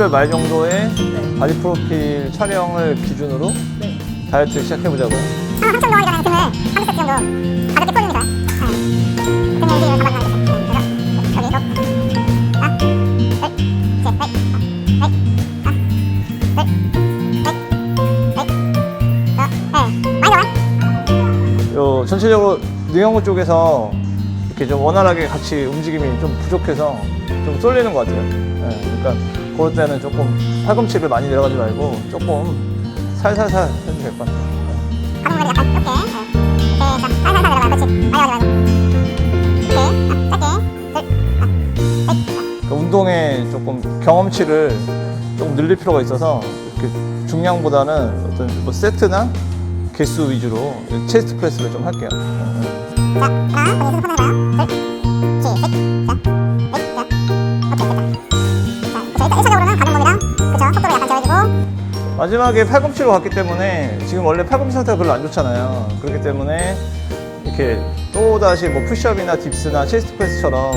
11월 말 정도에 바디 프로필 촬영을 기준으로 네. 다이어트 시작해보자고요. 한 한참 동안 일어나는 등을 30세트 정도 가볍게. 네. 이제 그래서 여기 셋, 넷, 아, 넷, 넷, 네, 나와. 요 전체적으로 능형구 쪽에서 이렇게 좀 원활하게 같이 움직임이 좀 부족해서 좀 쏠리는 것 같아요. 예, 그러니까 그럴 때는 조금 팔꿈치를 많이 내려가지 말고 조금 살살살 해도 될 것 같아요. 그 운동에 조금 경험치를 조금 늘릴 필요가 있어서 이렇게 중량보다는 어떤 뭐 세트나 개수 위주로 체스트 프레스를 좀 할게요. 자, 하나. 둘, 셋, 자, 마지막에 팔꿈치로 갔기 때문에 지금 원래 팔꿈치 상태가 별로 안 좋잖아요. 그렇기 때문에 이렇게 또 다시 뭐 푸시업이나 딥스나 체스트 프레스처럼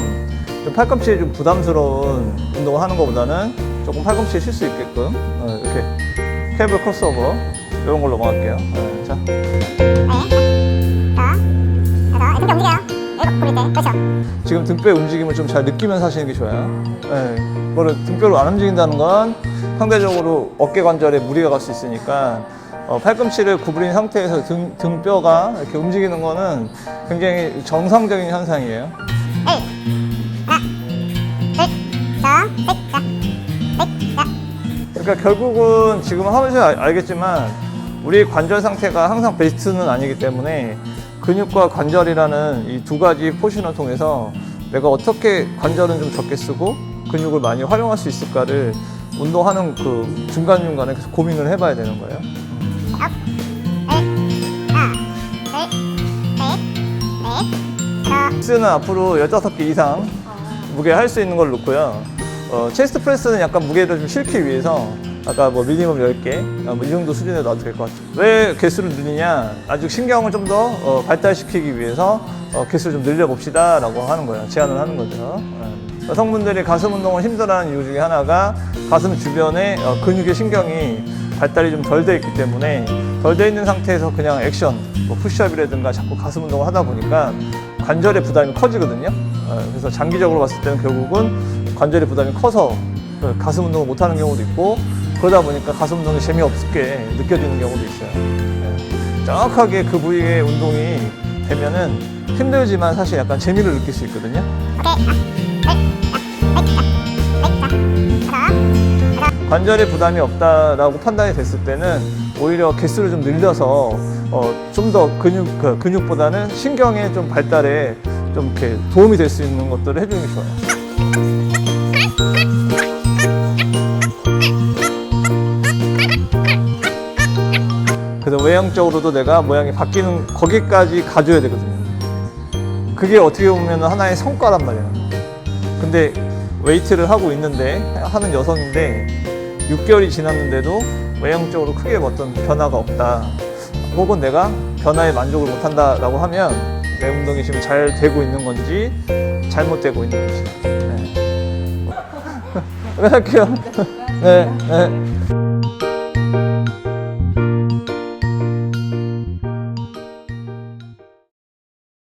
좀 팔꿈치에 좀 부담스러운 운동을 하는 것보다는 조금 팔꿈치에 쉴 수 있게끔 어, 이렇게 케이블 크로스오버 이런 걸로 넘어갈게요. 네, 자, 네. 자, 굴릴 때, 그렇죠. 지금 등뼈의 움직임을 좀 잘 느끼면서 하시는 게 좋아요. 네, 그거를 등뼈로 안 움직인다는 건 상대적으로 어깨 관절에 무리가 갈 수 있으니까 어, 팔꿈치를 구부린 상태에서 등, 등뼈가 이렇게 움직이는 거는 굉장히 정상적인 현상이에요. 셋, 자, 넷, 자, 그러니까 결국은 지금 하면서 알- 알겠지만 우리 관절 상태가 항상 베스트는 아니기 때문에 근육과 관절이라는 이 두 가지 포션을 통해서 내가 어떻게 관절은 좀 적게 쓰고 근육을 많이 활용할 수 있을까를 운동하는 그 중간중간에 계속 고민을 해봐야 되는 거예요. 스는 앞으로 15개 이상 무게 할 수 있는 걸 놓고요. 어, 체스트 프레스는 약간 무게를 좀 실기 위해서 아까 뭐 미니멈 10개 어, 뭐이 정도 수준에 놔도 될 것 같아요. 왜 개수를 늘리냐? 아직 신경을 좀 더 어, 발달시키기 위해서 어, 개수를 좀 늘려봅시다 라고 하는 거예요. 제안을 하는 거죠. 예. 여성분들이 가슴 운동을 힘들어하는 이유 중에 하나가 가슴 주변에 어, 근육의 신경이 발달이 좀 덜 돼 있기 때문에 덜 돼 있는 상태에서 그냥 액션, 뭐 푸시업이라든가 자꾸 가슴 운동을 하다 보니까 관절의 부담이 커지거든요. 어, 그래서 장기적으로 봤을 때는 결국은 관절의 부담이 커서 그 가슴 운동을 못 하는 경우도 있고 그러다 보니까 가슴 운동이 재미없게 느껴지는 경우도 있어요. 예. 정확하게 그 부위의 운동이 되면은 힘들지만 사실 약간 재미를 느낄 수 있거든요. 관절에 부담이 없다라고 판단이 됐을 때는 오히려 개수를 좀 늘려서 어, 좀 더 근육 그 근육보다는 신경의 좀 발달에 좀 이렇게 도움이 될 수 있는 것들을 해주는 게 좋아요. 외형적으로도 내가 모양이 바뀌는 거기까지 가줘야 되거든요. 그게 어떻게 보면 하나의 성과란 말이에요. 근데 웨이트를 하고 있는데 하는 여성인데 6개월이 지났는데도 외형적으로 크게 어떤 변화가 없다. 혹은 내가 변화에 만족을 못한다라고 하면 내 운동이 지금 잘 되고 있는 건지 잘못되고 있는 건지. 네. 할게요. 네, 네.